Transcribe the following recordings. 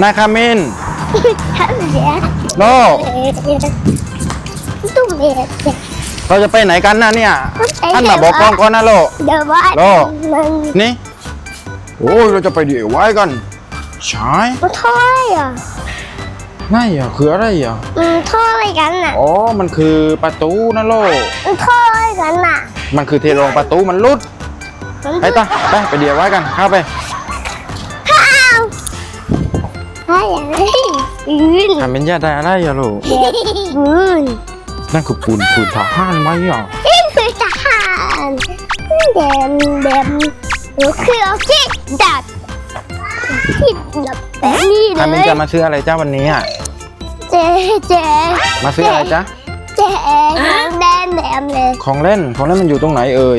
นายคามิน โล ตุ้มเอ็ดเราจะไปไหนกันนะเนี่ยท่านมาบอกกองก่อนนะโล เดี๋ยวว่าโล มันนี่ โอ้ยเราจะไปดีไว้กัน ใช่มันท่ออะไรอะไม่อะคืออะไรอะมันท่ออะไรกันน่ะอ๋อ มันคือประตูนะโล มันท่ออะไรกันน่ะ มันคือเทโรงประตูมันรุดมันไปตาไปไปเดียวไว้กัน เข้าไปข้าว อะไรอื่นทำเป็นญาติได้อะไรอะลูกเด็กอื่นนั่นคือปูนปูนทหารไหมอะนี่คือทหารเดมเดมหนูคือเอาคิดดัดคิดดับแบบนี้เลทำเป็นยจะมาซื้ออะไรเจ้าวันนี้อะ เจ๊เจ๊มาซื้ออะไรจ้าเจ๊แดนแดมเลยของเล่น ของเล่นมันอยู่ตรงไหนเอ่ย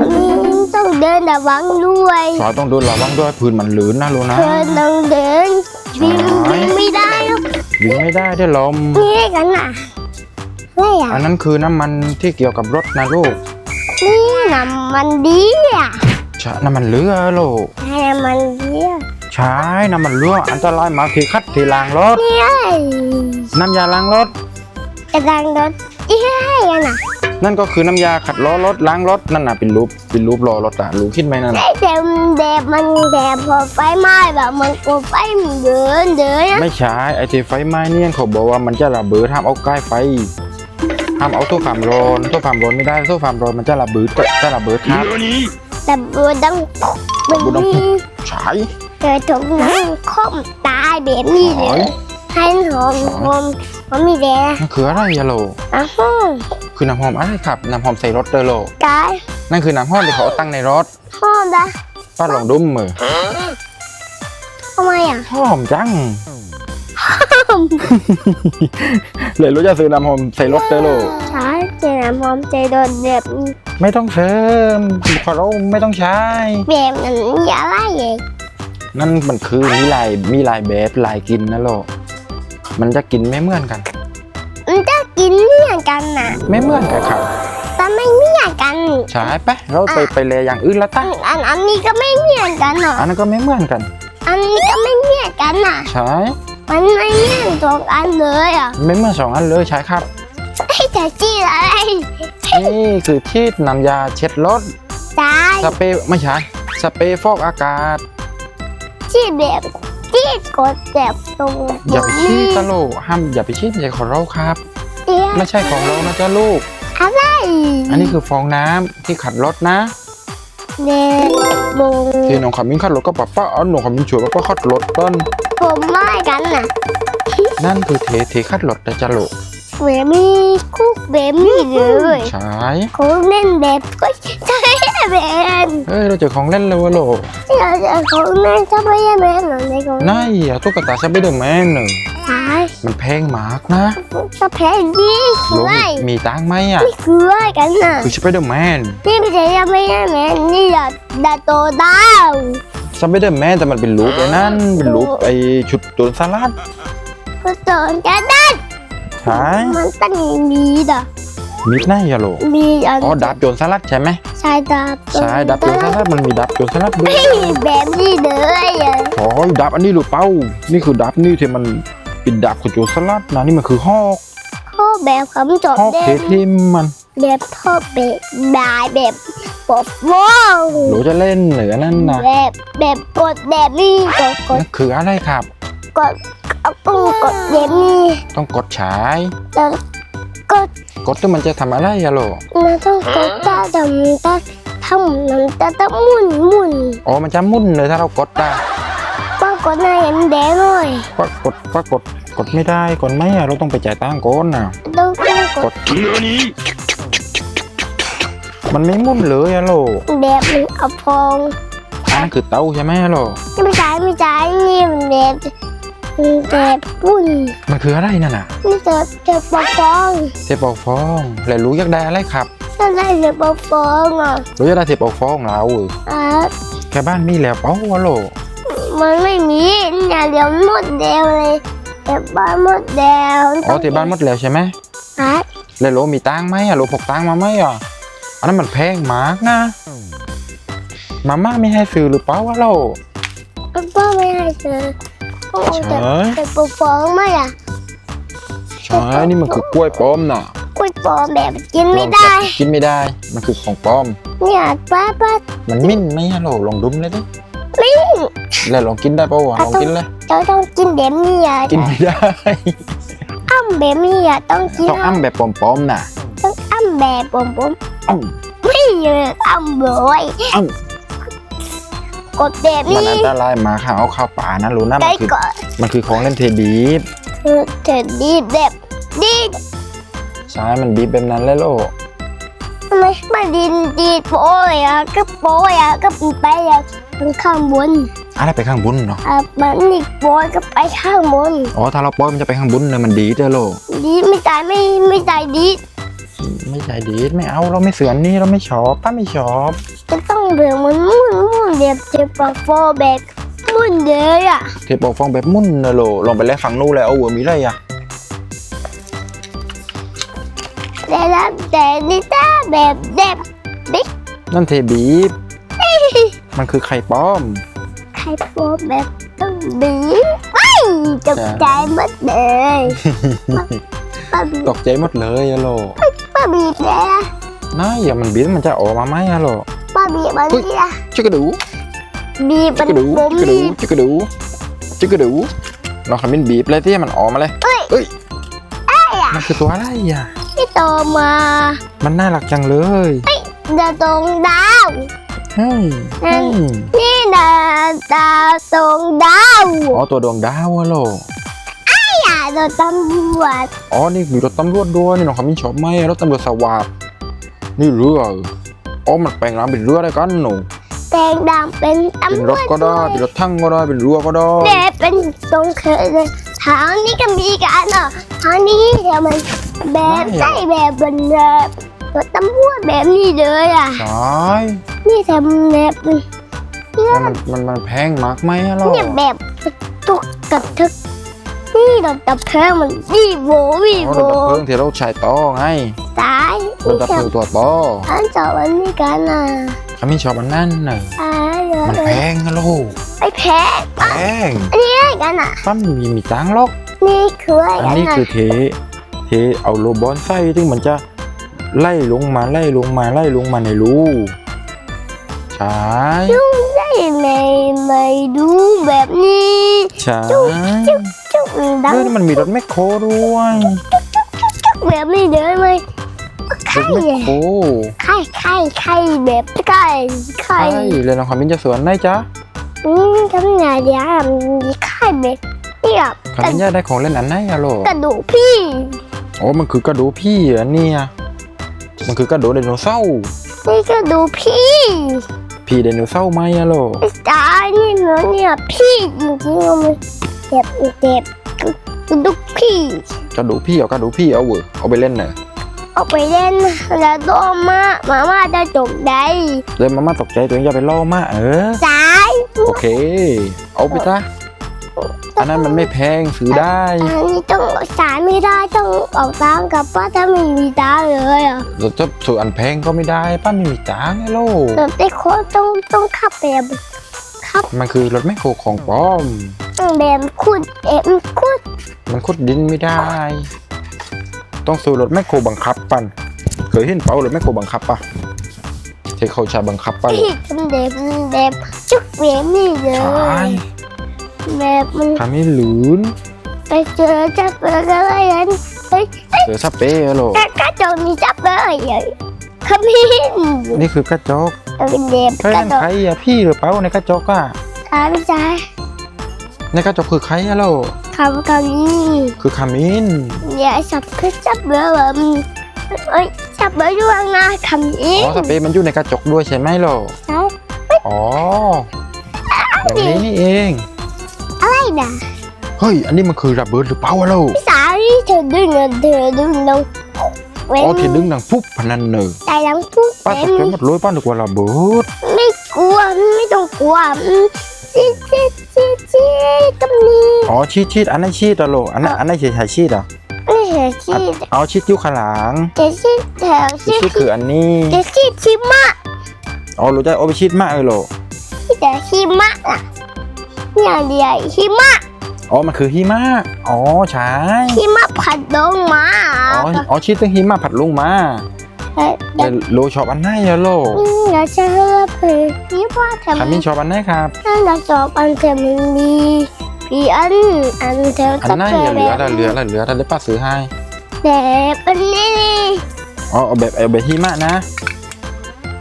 อืมต้องเดินระวังด้วย สอยต้องดูระวังด้วยพื้นมันหลืนนะลูกนะเดินต้องเดิน วิ่งวิ่งไม่ได้หรอกวิ่งไม่ได้ด้วยลมนี่กันน่ะอะไรอะอันนั้นคือน้ำมันที่เกี่ยวกับรถนะลูกนี่น้ำมันดีอะใช่น้ำมันเรือลูกน้ำมันดีอะใช่น้ำมันเรืออันตรายมากที่คัดที่ล้างรถนี่ไอ้น้ำยาล้างรถกระดังรถอีไอ้กันน่ะ นั่นก็คือน้ำยาขัดล้อรถล้างรถนั่นน่ะเป็นรูปเป็นรูปล้อรถอะรู้คิดไหมนั่นน่ะไอ้เด็มเด็มมันแดดพอไฟไหม้แบบมันกลัวไฟมันเดินเดินนะไม่ใช่ไอ้ที่ไฟไหม้เนี่ยเขาบอกว่ามันจะระเบิดห้ามเอาใกล้ไฟห้ามเอาตู้ความร้อนตู้ความร้อนไม่ได้ตู้ความร้อนมันจะระเบิดจะระเบิดครับแต่บัวดังมันบูดังมีใช่เกิดถุงน้ำคมตายแบบนี้เลโอ้ยยให้หอมหอมมันมีแดงนั่นคืออะไรอะโลอะฮึ่ม คือน้ำหอมอะไรครับน้ำหอมใส่รถเด้อโลกายนั่นคือน้ำหอมที่เขาเอาตั้งในรถหอมนะป้าลองดุ้มมือทำไมอะหอมจังเลยรู้จะซื้อน้ำหอมใส่รถเด้อโลใช่เจน้ำหอมใจโดนแบบไม่ต้องเสริมขอร้องไม่ต้องใช้แบบนั้นอย่าไล่เองนั่นมันคือมีหลายมีหลายแบบหลายกลินนะโลมันจะกินไม่เหมือนกัน มันจะกินเหมือนกันน่ะไม่เหมือนกันครับแต่ไม่เหมือนกันใช่ไปเราไปไปเลยอย่างอื่นละอัตั้นอันอันนี้ก็ไม่เหมือนกันหรออันนั้นก็ไม่เหมือนกัน อันนี้ก็ไม่เหมือนกันน่ะใช่มันไม่เหมือนตัวกันเลยอะไม่เหมือนสองอันเลยใช่ครับไอ้แต่จีอะไรนี่คือที่น้ำยาเช็ดรถตายสเปรย์ไม่ใช่สเปรย์ฟอกอากาศที่แบบ ที่กดแบบตรงอย่าไปชี้ตะโลกห้ามอย่าไปชี้ไม่ใช่ของเราครับ เตี้ยไม่ใช่ของเรานะจ๊ะลูก อะไรอันนี้คือฟองน้ำที่ขัดรถนะ เด็กบงที่น้องขมิ้นขัดรถก็ป้าป้าเอาหนูขมิ้นช่วยป้าป้าขัดรถต้น ผมไม่กันน่ะนั่นคือเทเทขัดรถนะจ๊ะลูกเหมือนมีคุกแบบนี้เลยใช่ เขาเล่นแบบก็ใช่ แบบเอ้ยเราเจอของเล่นเลยวะโลกเราจะเขาเล่นใช่ไหมหรอในของนายอะตุ๊กตาสไปเดอร์แมนหนึ่งใช่มันแพงมากนะจะแพ้ดีโลคือกมีตังไหมอะนี่คือกันน่ะคือสไปเดอร์แมนนี่ไม่ใช่ยังไม่าแม่นี่ดาดาโตดาวสไปเดอร์แมนแต่มันเป็นรูปไอ้นั่นเป็นรูปไอ้ชุดโจรสลัดก็ตอนจะได้ใช่มันตั้งมีดอะ มิดไนท์อะโลกมีอันอ๋อดาบโจรสลัดใช่ไหมใช่ดาบใช่ดาบโจรสลัดมันมีดาบโจรสลัดด้วยไม่มีแบบนี้เลยอะอ๋อดาบอันนี้หรือเปล่านี่คือดาบนี่ที่มันเป็นดาบของโจรสลัดนะนี่มันคือฮอกข้อแบบคำจบฮอกเด็เททิมมันแบบข้อแบบบายแบบปอบว่องหนูจะเล่นเหนือนั่นนะแบบแบบกดแบบนี้กดกดนั่นคืออะไรครับ กดเอาตู้กดแบบนี้ต้องกดฉายแล้ว กดกดแล้วมันจะทำอะไรอะโลกมันต้องกดตาดำตาทำน้ำตาตะมุนมุนอ๋อมันจะมุ่นเลยถ้าเรากดได้ป้ากดหน้าเห็นแดงเลยก็กดก็กดกดไม่ได้กดไม่อะเราต้องไปจ่ายตังค์ก่อนนะต้องกกดดมันไม่มุ่นเลยอะโลแบบมันเอาพองอันนั้นคือเตาใช่ไหมอะโลไม่ใช่ไม่ใช่นี่มันแบบ มันแบบปุ่นมันคืออะไรนั่นน่ะนี่จะจะปอฟองเทปอกฟองแล้วรู้อยากได้อะไรครับถ้าได้จะปอฟองอะรู้อยากได้เทปอกฟองเราอะแค่บ้านมีแล้วเป้าอะโลมันไม่มีเนี่ยเดี๋ยวหมดเดียวเลยเดี๋ยวบ้านหมดเดียวอ๋อเทบ้านหมดแล้วใช่ไหมอะแล้วโลมีตังค์ไหมอะโลพกตังค์มาไหมอะอันนั้นมันแพงมากนะมาม่าไม่ให้ซื้อหรือเปล่าวะโลป้าไม่ให้เจอ ต้องเอาแต่ใช่ แต่ปฟองๆมาอะใช่นี่มันคือกล้วยปลอมน่ะกล้วยปลอมแบบกินไม่ได้ ลองจับกินไม่ได้ มันคือของปลอม เนี่ยป้าป้ามันมิ้นไหมฮัลโหลลองดุมเลยดิมิ้นแล้วลองกินได้ปะวะลองกินเลย เราต้องกินแบบนี้อะกินไม่ได้ อ้ำแบบนี้อะต้องกินต้องอ้ำแบบปลอมๆน่ะต้องอ้ำแบบผมผมอ้ำไม่เยอะอ้ำบ่อยอ้ กดแบบมันนี้อันตรายหมาค่ะเอาเข้าป่านะรู้นะได้มันคือก่อนมันคือของเล่นเทบีบเออเธอดีแบบดีใช่มันบีบแบบนั้นเลยโลกทำไมมาดินดีโป้ยอะก็โป้ยอะก็ไปอะข้างบนอะไรไปข้างบนเนาะอะมันอีกโป้ยก็ไปข้างบน อ๋อถ้าเราปล่อยมันจะไปข้างบนเลยมันดีเด้อโลกดีไม่ตายไม่ไม่ตายดี ไม่ใช่ดีดไม่เอาเราไม่เสือนนี่เราไม่ชอบป้าไม่ชอบจะต้องเบื่อมันมุ่นมุ่นเด็บเจ็บปากโฟแบบมุ่นเลยอะเทปอกฟองแบบมุ่นนะโลลองไปแล้วฝั่งนู้นแล้วเอาหัวมีอะไรอะแต่ละแต่นิต้าแบบเด็บนั่นเทบีบมันคือไข่ป้อมใครโฟแบบต้องดีไม่ตกใจหมดเลยป้าบีตกใจหมดเลยอะโล ป้าบีแล้วน่าอย่ามันบีบมันจะออกมาไหมอะโลป้าบีมันนี่ละจิกกระดูบีมัจินกกระดูผมจิกกระดูบีจิกกระดูจิกกระดูลองขมิ้นบีบเลยที่มันออกมาเลยเอ้ยเอ้ยมันคือตัวอะไรอะที่โตมา มันน่ารักจังเลยดาวตรงดาวเฮ้ยเอ้เฮ้ยยนี่นะดาวตรงดาวอ๋อตัวดวงดาวอะโล อย่าโดนตำรวจอ๋อ นี่มีรถตำรวจด้วยนี่น้องขมิ้นชอบไหมรถตำรวจสวาบนี่เรืออ๋อมันแปลงร่างเป็นเรือได้กันหนูแดงดำเป็นเป็นตำรรวถจก็ได้เป็นรถทั้งก็ได้เป็นเรือก็ได้แดงเป็นตรงเคยเลยทางนี้ก็มีกันเนาะทางนี้เดี๋ยวมันแบบใช่แบบเป็นแบบรถตำรวจแบบนี้เลยอะใช่นี่ทำแบบแล้วมันมันมันแพงมากไหมอะเราเนี่ยแบบตุกกับทึก นี่รถดับเพลิงมันวีโววีอ๋อโวรถดับเพลิงที่เราใช้ต่อไงตายรถดับเพลิงตัวต่ออันจอวันนี้กันอะขมิ้นชอบอันนั้นน่ะตายเลมันแพยงอะลูกไอ้แพ้แพงได้กันอะป้าไม่มีมีตังค์หรอกนี่คืออะไรอันกันนี้อะคือเทเทเอาโลบอลไส้ที่มันจะไล่ลงมาไล่ลงมาไล่ลงมาในรูใช่ได้ไหมไม่ดูแบบนี้ใช่จุ๊ก ดังเฮ้ยนี่มันมีรถแมคโครด้วยแบบนี้เดินไหมรไข่ถแมคโครไข่ไข่ไข่แบบไข่ไข่ใช่เลยน้องขมิ้นจะสวนได้จ้ะอืมทำไงเดี๋ยวมีไข่แบบนี่แบบขมิ้นอยากได้ของเล่นอันไหนอะโลกระดูกพี่โอ้มันคือกระดูกพี่เหรอเนี่ยมันคือกระดูกไดโนเสาร์นี่กระดูกพี่พี่ไดโนเสาร์ไหมอะโล ไอ้ตายนี่เนาะเนี่ยพี่จริงๆมันเจ็บเจ็บ กระดูกพี่กระดูกพี่เอากระดูกพี่เอาเวอร์เอาไปเล่นหน่อยเอาไปเล่นแล้วโดนมามาม่าจะจบได้เลยมามาตกใจตัวเองอย่าไปล่อมาเออตายโอเค เอาไปซะอันนั้นมันไม่แพงซื้อได้อันนี้ต้องสายไม่ได้ต้องออกตังค์กับป้าถ้าไม่มีตังค์เลยอะเราจะซื้ออันแพงก็ไม่ได้ป้าไม่มีตังค์ไอ้โลแต่ไอ้โค้ดต้องต้องขับแบบขับมันคือรถแมคโครของปลอม แบบขุดเอ็มขุด มันขุดดินไม่ได้ ต้องซื้อรถแมคโครบังคับปันเคยเห็นเปล่ารถแมคโครบังคับปะที่เขาใช้บังคับปะลูกพี่ทำแบบแบบจุกแบบนี้เลใช่ยแบบมันทำให้หลืนไปเจอจับอะไรกันเฮ้ยเจอสเปรย์อะโลกระกระจกมีจับเลยขมิ้นนี่คือกระจกเป็นเด็บเฮ้ยกระนั่นจกใครอะพี่หรือเปล่าในกระจกอะขาพี่ชาย ในกระจกคือใครอะโลคำคำนี้คือคามินอย่าจับคือจับเบอร์แบบเอ้ยจับเบอร์ด้วยนะคำนี้อ๋อสเปรย์มันอยู่ในกระจกด้วยใช่ไหมโลใช่อ๋อแบบนี้นี่เอง อะไรนะเฮ้ย อันนี้มันคือระเบิดหรือเปล่าวะโลพี่สาวที่เธอดึงเงินเธอดึงลงเว้อ๋อที่ดึงดังปุ๊บพนันเนอใจดังปุ๊บป้าเป็ตนกใจหมดเลยป้านึกว่าระเบิดไม่กลัวไม่ต้องกลัวอืม จีจีจีจีตรงนี้อ๋อชีดชีดอันนั้นชีดอะโลอันนั้นอันนั้นเฉยๆชีดอะไม่เห็นชีเอาชีดอยู่ข้างหลังเจชีแถวชีชีดคืออันนี้เจชีชิมะอ๋อรู้ใจโอาไปชีดมากเลยโลที่แต่ชิมะอะอย่างเดียวชิมะออ๋อ มันคือหิมะ อ๋อ ใช่ที่มาผัดลงมา อ๋อ อ๋อชีตึงหิมะผัดลงมา เอ๊ะเดี๋ยวโลชอบอันไหนอะโลอืมเราจะเลือกผีที่ว่าทำคามินชอบอันไหนครับนั่นเราสอบอันเทมันมีผีอันอันเทลอันไหนอย่าเหลือแต่เหลือแต่เหลือแต่ได้ป้าซื้อให้แบบอันนี้อ๋อเอาแบบเอาแบบหิมะนะ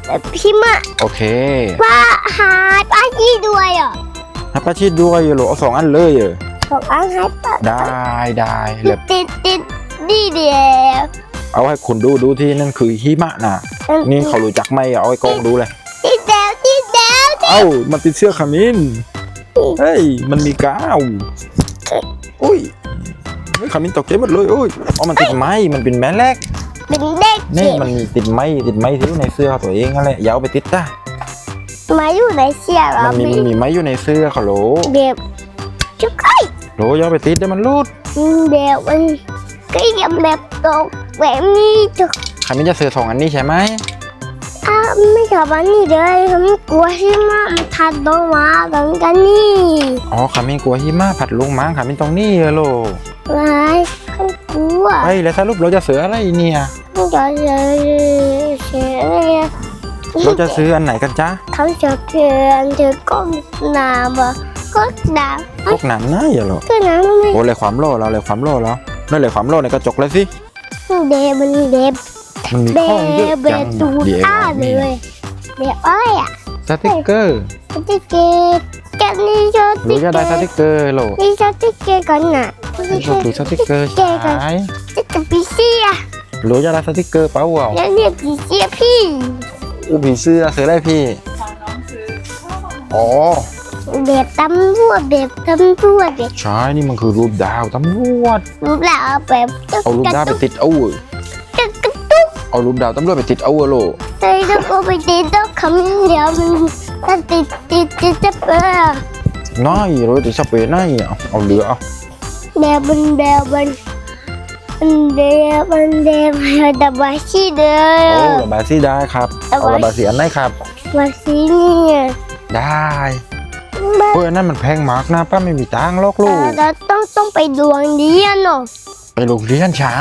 แบบพี่มาโอเคป้าหายป้ายี่ด้วยอะให้ป้าชีดด้วยโลเอาสองอันเลยเออสองอันหายป้าได้ได้แล้วติดติดดี เดียวเอาให้คุณดูดูที่นั่นคือหิมะนะนี่เขารู้จักไหมเอาไอ้กองดูเลยติดเดียวติดเดียวเอ้ามันติดเสื้อคามินเฮ้ยมันมีกาวอุ้ยเฮ้ยคามินตกใจหมดเลยโอ้ยอ๋อมันติดไม้มันเป็นแม่แรกเป็นเด็กนี่เก็บมันมีติดไม้ติดไม้ที่อยู่ในเสื้อตัวเองนั่นแหละอย่าเอาไปติดจ้ะมาอยู่ในเสียเรามันมีมีมันมีไม้อยู่ในเสื้อเขาโหลเด็บจุกไอ้โหลอย่าเอาไปติดเดี๋ยวมันรูดเด็บมันก็ยังแบบตก แบบนี้จุกคามินจะซื้อสองอันนี้ใช่ไหมอ้าไม่ชอบอันนี้เลยผมกลัวที่มามันทัดลงมากันกันนี่อ๋อคามินกลัวหิมะผัดลงมั้งคามินตรงนี้เออโหลร้ายขันกลัวเฮ้ยแล้วสรุปเราจะซื้ออะไรเนี่ยมันจะเจอเสียเนี่ยเราจะซื้ออันไหนกันจ๊ะเขาจะเพื่อนเธอก็น้ำอะก็น้พวกหนังนะอย่าโหลำก็น้ำไม่โอ้เลยความโลเราเลยความโลแล้วนั่นเลยความโลในกระจกเลยสิ เดบมันเดบมันมีเบข้อเยอะเบจังตูเดี๋ยวอ้าเลนี่ยเบอ้อยอะสติกเกอร์สติกเกอร์กันนี่ชอบหรือจะได้สติกเกอร์โหลนี่สติกเกอร์กันน่ะไม่ชอบดูสติกเกอร์เกอร์กันใช่จะจะปีเสียหรือจะได้สติกเกอร์เปล่าอะแล้วเรียกปีเสียพี่ อู้ผีเสื้อซื้อได้พี่อ๋อ เด็บตำรวจเด็บตำรวจเด็บใช่นี่มันคือรูปดาวตำรวจรูปแล้วแบบเอารูปดาวไปติดเอาเว้ยกระตุกกระตุกเอารูปดาวตำรวจไปติดเอาเว้ยโหลเฮ้ยแล้วก็ไปติดต้องคำเดียวมันถ้าติดติดติดจะเปิดน้อยโรยติดสเปรย์น้อยเอาเอาเหลือเอาเดบันเดบันเดบันเดบันดับาชีเด้โอ้อระบายสีได้ครับเอาเอาไว้ระบายสีอันไหนครับบาชีเนี่ยได้ เฮ้ยอันนั้นมันแพงมากนะป้าไม่มีตังค์หรอกลูก เราต้องต้องไปดวงเรียนเนาะไปโรงเรียนใช้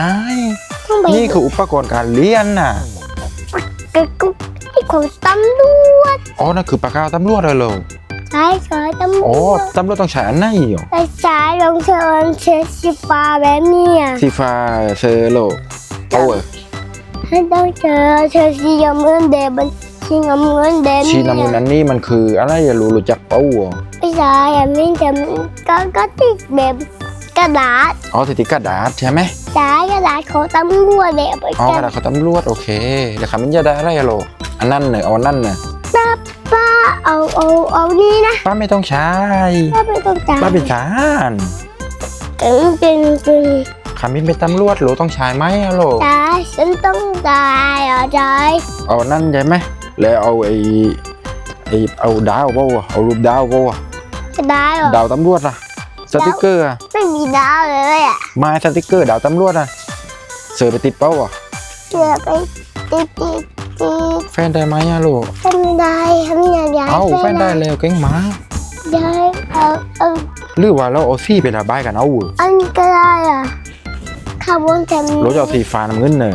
ต้องไปนี่คืออุปกรณ์การเรียนน่ะกระกุกที่ของตำรวจอ๋อ นั่นคือปากกาตำรวจเลยเหรอใช่ใช่ตำรอ๋อวจตำรวจต้องใช้อันไหนเหรอใช่ใช่ลงเชิญเชิญสีฟ้าแบบเนี้ยสีฟ้าเซอร์โลเอาเว้ย ให้ต้องเจอเชิญสีน้ำเงินเดบัน สีน้ำเงินเดชีน้ำเงินอันนี้มันคืออะไรอย่ารู้รู้จักเปล่าอะไม่ใช่อันนี้จะก็ก็ติดแบบกระดาษอ๋อติดกระดาษใช่ไหมใช่กระดาษของตำรวจแบบไปอ๋อกักนระดาษของตำรวจโอเคแล้วคำมันจะได้อะไรอะโลอันนั้นเนอะเอาอันนั้นเนอะป้าป้าเอาเอาเอานี่นะป้าไม่ต้องใช้ป้าไม่ต้องจ่ายป้าเป็นทหารเป็นเป็นเป็นคำมินเป็นตำรวจโหลต้องใช้ไหมอะโลจ่ายฉันต้องจ่ายอะจ่ายเอาอันนั่นใช่ไหม แล้วเอาไอ้ไอ้เอาดาวเปล่าวะเอารูปดาวเปล่าวะจะได้เหรอดาวตำรวจอะสติกเกอร์อะไม่มีดาวเลยอะไมาสติกเกอร์ดาวตำรวจอะเสือไปติดเป้าอะเกือไปติดติดติดแฟนได้ไหมอะลูกทำได้ทำยังไงเอาแฟนได้แล้วเก่งมากได้เอาเอาหรือว่าเราเอาสีไประบายกันเอาเว้ยอันนี้ก็ได้อะขบวนแถมเราจะเอาสีฟ้าน้ำเงินเนอะ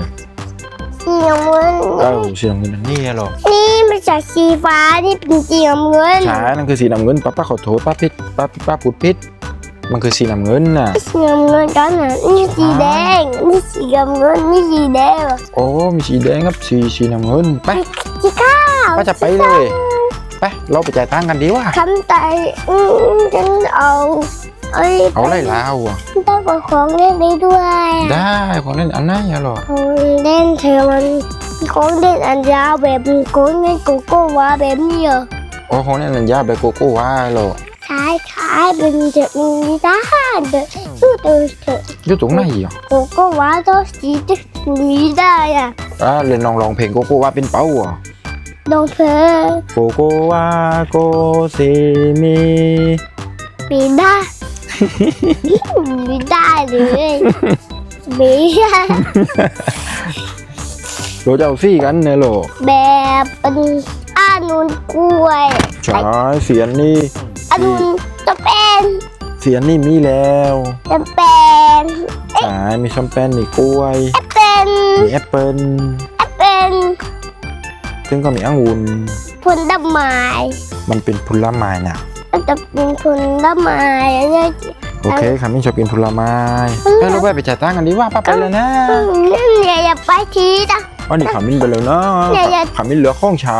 สีน้ำเงินเอาสีน้ำเงินอันนี้อะหรอนี่มันจากสีฟ้านี่เป็นสีน้ำเงินใช่นั่นคือสีน้ำเงินป้าป้าขอโทษป้าพิษป้าป้าพูดพิษมันคือสีน้ำเงินน่ะสีน้ำเงินกันนะนี่สีแดงนี่สีน้ำเงินนี่สีแดงโอ้มีสีแดงกับสีสีน้ำเงินไปสีขาวป้าจะไปเลยไปเราไปจ่ายตังค์กันดีว่าคำใจอืมฉันเอา เอ้ยเอาอะไรแล้วอะต้องเอาของเล่นได้ด้วย ได้ของเล่นอันไหนอะหรอของเล่นเธอมันมีของเล่นอันยาวแบบของเล่นโกโก้วาแบบนี้เหรอโอ้ของเล่นอันยาแบบโกโก้ว่าหรอขายขายเป็นเด็กมีด้านเด็กพูดเถอะเถอะอยู่ตรงไหนอะโกโก้วาต้องสีจะมีได้อะอ่าเล่นลองร้องเพลงโกโก้ว่าเป็นเป้าอะลองเพลงโกโก้ว่าโกซีมีมี ได้มีได้เลยมีได้เราจะเอาซี่กันเนี่ยหรอแบบเป็นอานุนกล้วยใช่เสียนนี่อานุนจะเป็นสสียนนี่มีแล้วจำเป็นใช่มีแชมเปญมีกล้วยเป็นมีแอปเปิลเป็นซึ่งก็มีองุ่นผลไม้มันเป็นผลไม้น่ะมัน จะเป็นผลไม้เนี่ยโอเคค่ะมินชอบกินผลไม้เฮ้ยเราไปไปจ่ายตังค์กันดีกว่าป้าไปเลยนะนี่เนี่ยอย่าไปทีนะวันนี้ขามินไปเลยนะเนี่ยอย่าขามินเหลือข้องชา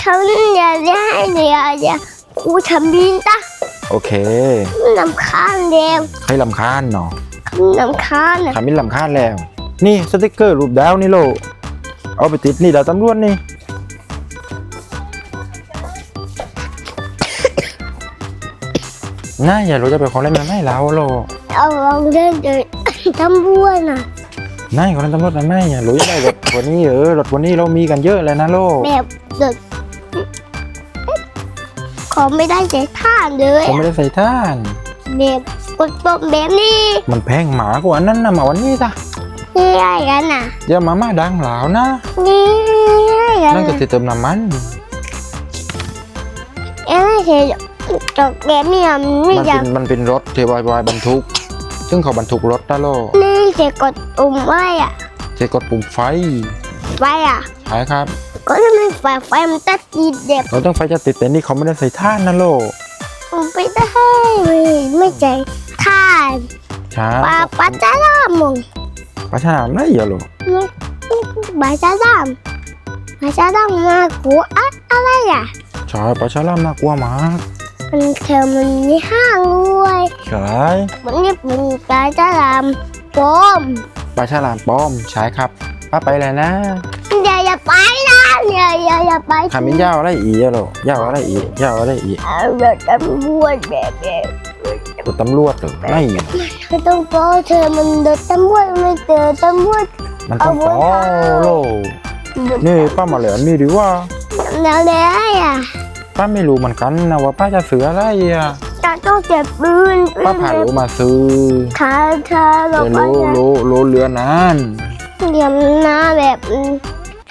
ฉันอย่าได้เนี่ยอย่าครูทำบินตะโอเคน้ำค้างเร็วให้ลำคาญเนาะน้ำค้างนะขามินลำคาญแล้ว นี่สติกเกอร์รูปดาวนี่โล เอาไปติดนี่ดาวตำรวจนี่ น่าอย่ารู้จะไปของเล่นมันไม่แล้วโลเอาลองเดินเดินทำบัวน่ะน่าของเล่นตำรวจมันไม่อย่ารู้จะได้รถวันนี้เออรถวันนี้เรามีกันเยอะเลยนะโลแบบเด็กขอไม่ได้ใจท่าเลยผมไม่ได้ใส่ท่านแบบกดปุ่มแบบนี้มันแพงหมากว่านั้นนะมาวันนี้จ้ะนี่อะไรกันน่ะอย่ามาม่าดังหลาวนะนี่อะไรกันนั่นก็น่ะจะเติมน้ำมันเอ้ยเธอจบแบบนี้อะไม่มันอยาเป็กนมันเป็นรถเทวายบายบรรทุก ซึ่งเขาบรรทุกรถนะโลนี่เธอกดปุ่มไว้อะเจะกดปุ่มไฟไว้อะใช่ครับ ก็ทำไมไฟไฟมันตัดติดเด็บเราต้องไฟจะติดแต่นี่เขาไม่ได้ใส่ท่านนะโลผมไปได้ไม่ไม่ใจท่านใช่ปลาปลาจ้าดำมงปลาฉลามได้เหรอโลปลาจ้าดำปลาจ้าดำมากกูอะอะไรอะ ใช่ปลาฉลามน่ากลัวมาก มันเธอมันมีห้างด้วยใช่มันนี่เป็นปลาจ้าดำปมปลาฉลามป้อมใช่ครับป้าไปเลยนะอย่าอย่าไปนะอย่าอย่าอย่าไปขามินยาวอะไรอีอะโลยาวอะไรอียาวอะไรอีเอาแบบตำรวจแบบแบบรถตำรวจเหรอไม่ก็ต้องโปเธอมันเดินตำรวจไม่เจอตำรวจมันต้องป้อโลนี่ป้ามาเหลือนี่ดีว่าแล้วเลยอะ ป้าไม่รู้เหมือนกันนะว่าป้าจะซื้ออะไรอะจะต้องเจ็บปืนป้าผ่ารู้มาซื้อขาเธอหลแต่บไปโลโลโลเรือนานเดี๋ยวหน้าแบบ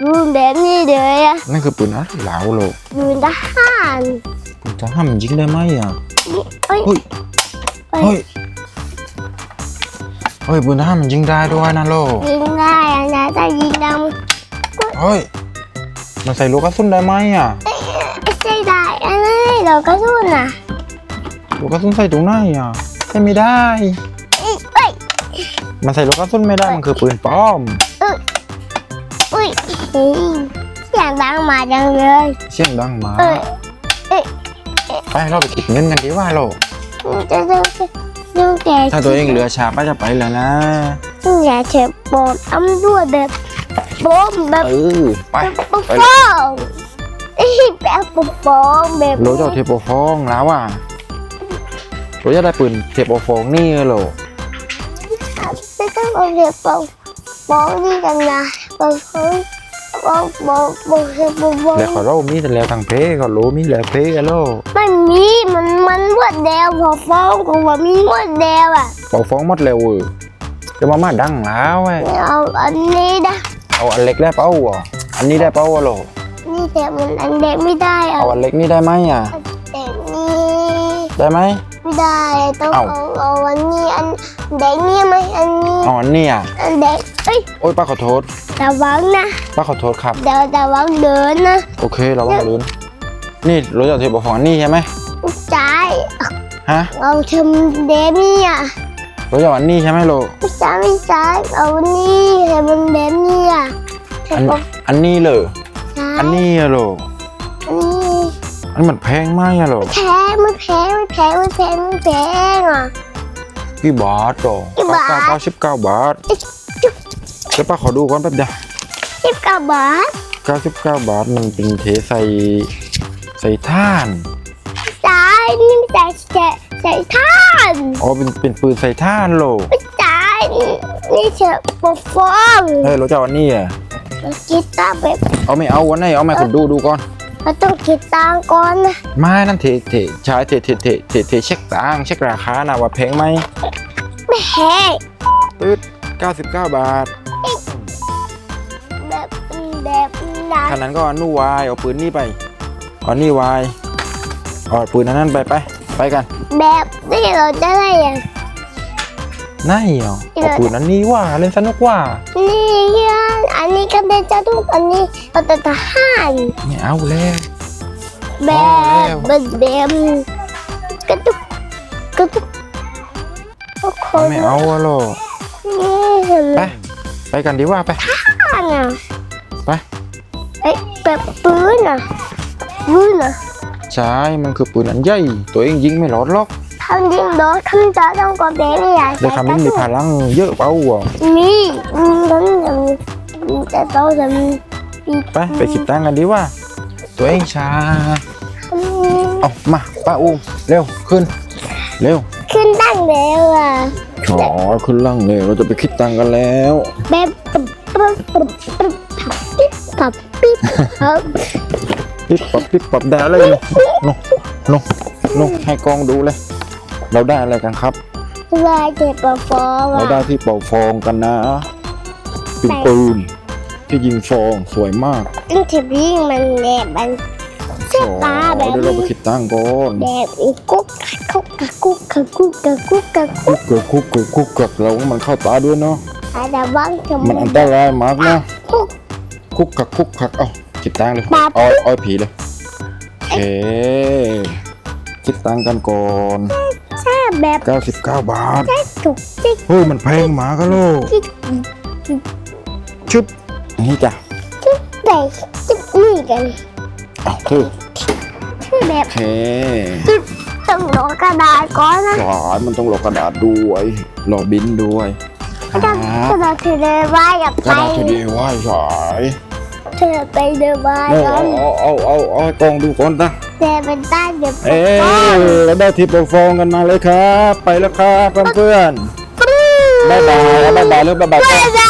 รูปแบบนี้เลยอะนั่นคือปืนอะไรเหลาโลยืนทหารปืนจะห้ามยิงได้ไหมอะเอ้ยเฮ้ยเอ้ยเฮ้ยเฮ้ยปืนทหารมันยิงได้ด้วยนะโลยิงได้อะนะแต่ยิงดเฮ้ยมันใส่ลูกกระสุนได้ไหมอะำไม่ใช่ได้อะไร เราก็สู้น่ะลูกกระสุนใส่ตรงไหนอะใส่ไม่ได้เอ้ยเอ้ยมันใส่ลูกกระสุนไม่ได้มันคือปืนปลอม อุ้ยเฮ้ยเสียงดังมาจังเลย เสียงดังมาเอ้ย ไปเราไปเก็บเงินกันดีกว่าโลจะต้องต้องแต่ถ้าตัวเองเหลือชาป้าจะไปแล้วนะ อย่าเฉบโปมตำรวจแบบโปมแบบเออไปปกฟองเอ้ย แบบปกฟองแบบโลจะเอาเทปโปฟองแล้วอะโลจะได้ปืนเทปโปฟองนี่โลไม่ต้องเอาเทปปกฟองนี่กันนะปกฟองปกปกปกเทปปกฟองแล้วเขาเรามีแต่แล้วทางเพก็โลมีแล้วเพกันโลมันมีมันมันรวดเดียวพอฟองกูว่ามีรวดเดียวอะโปฟองหมดแล้วเออจะมามาดังแล้วไอ้เอาอันนี้นะเอาอันเล็กได้เปล่าอะอันนี้ได้เปล่าอะโล นี่แต่มันอันเด็กไม่ได้อะเอาอันเล็กนี่ได้ไหมอะแต่นี่ได้ไหม ไม่ได้ต้องเอ้า เอาเอาอันนี้อันเด็กนี่ไหมอันนี้ เอาอันนี้อะอันเด็กเอ้ยโอ้ยป้าขอโทษระวังนะป้าขอโทษครับ เดี๋ยวระวังเดินนะโอเคเราว่าลืนนี่เราจะเอาเทปโปฟองอันนี่ใช่ไหมจ่ายฮะเอาทำเดมี่อะเราจะเอาอันนี้ใช่ไหมโลไม่ใช่ไม่ใช่เอานี่ให้มันเดมี่อะให้อันผมอันนี้เลย ใช้อันนี้อะโลอันนี้อันมันแพงมากอะโลแพงไม่แพงไม่แพงไม่แพงไม่แพงอะ กี่บาทโลกี่บาทเก้าสิบเก้าบาทเดี๋ยวป้าขอดูก่อนแป๊บเดียวสิบเก้าบาทเก้าสิบเก้าบาทมันเป็นเทใส่ใส่ท่านจ่ายนี่ใส่ใส่ใส่ท่านอ๋อเป็นเป็นปืนใส่ท่านโลจ่ายนี่เฉยปกฟองเฮ้ยเราจะเอาอันนี้อะ กีตาร์แบบเอาไม่เอาวันไหนเอามาคุณดูดูก่อน เราต้องคิดตังค์ก่อนนะไม่นั่นเทเทใช้เทเทเทเทเทเช็คตังค์เช็คราคานะว่าแพงไหมไม่แพงตืด99 บาทแบบแบบนั้นขนาดนั้นก็เอานู่วายเอาปืนนี่ไปเอานี่วายเอาปืนอันนั้นไปไปไปกันแบบนี้เราจะได้ยัง ไหนอะเอาปืนอันนี้ว่าเล่นสนุกว่า นี่กัน อันนี้ก็เป็นเจ้าทุกอันนี้เราจะทหารไม่เอาแล้วแบบแบบแบบกระตุกกระตุกทุกคนไม่เอาอะหรอกนี่เห็นไหไปมไปกันดีกว่าไปอะไปเอ้ยแบบปืนอะปืนอะใช่มันคือปืนอันใหญ่ตัวเองยิงไม่รอดหรอกคำยิงโดนคำจะต้องกว่าแบบนี้อะเดี๋ยวคำนี้มีพลังเยอะเปล่าอะมีอืม มันจะมีจะต้องจะมีไปไปคิดตังค์กันดีกว่า ตัวเองช้าอืมเอามาป้าอุ้มเร็วขึ้น เร็ว ขึ้นตั้งแล้วอะอ๋อขึ้นล่างเลยเราจะไปคิดตังค์กันแล้วแบบปึ๊บปึ๊บปึ๊บปึ๊บปิ๊บปับปิ๊บครับปิ๊บปับปิ๊บปับได้อะไรเนาะเนาะเนาะเนาะให้กล้องดูเลย เราได้อะไรกันครับลายเจ็บปะฟองเราอะได้ที่เป่าฟองกันนะเป็นปืน ที่ยิงฟองสวยมากนี่เทปยิ่งมันแบบมันเสื้อตาแบบเดี๋ยวเรานี้ไปคิดตังค์ก่อนแบบอีกุ๊กกุ๊กกะกุ๊กกะกุ๊กกะกุ๊กกะกุ๊กคุกเกิดคุกเกิดคุกเกิดเรามันเข้าตาด้วยเนาะอาจจะบ้างจะมันอันตรายมากนะกุ๊กคุกกักคุกคักเอ้าคิดตังค์เลยปั๊บอ้อยอ้อยผีเลยโอเคคิดตังค์กันก่อนแค่แบบ99 บาทจุกจิกเฮ้ยมันแพงหมากะโลกจิกชุบ นี่จ้ะแต่จิกนี่กันเอาคือคือแบบโอเคต้องรอกระดาษก่อนนะสายมันต้องหลอกกระดาษด้วยหลอกบินด้วยกระดาษกระดาษเธอเดินไว้กับกไประดาษทีเดียวไหว้สายเธอไปเดินไว้เอากัเอานเอาเอาเอาเอาให้กล้องดูก่อนนะเธอเป็นใต้เดี๋ยวเอ้ยเราได้ที่เป่าฟองกันมาเลยครับ ไปแล้วครับเพื่อนๆบ๊ายบายบ๊ายบายแล้วบ๊ายบายบ๊ายบาย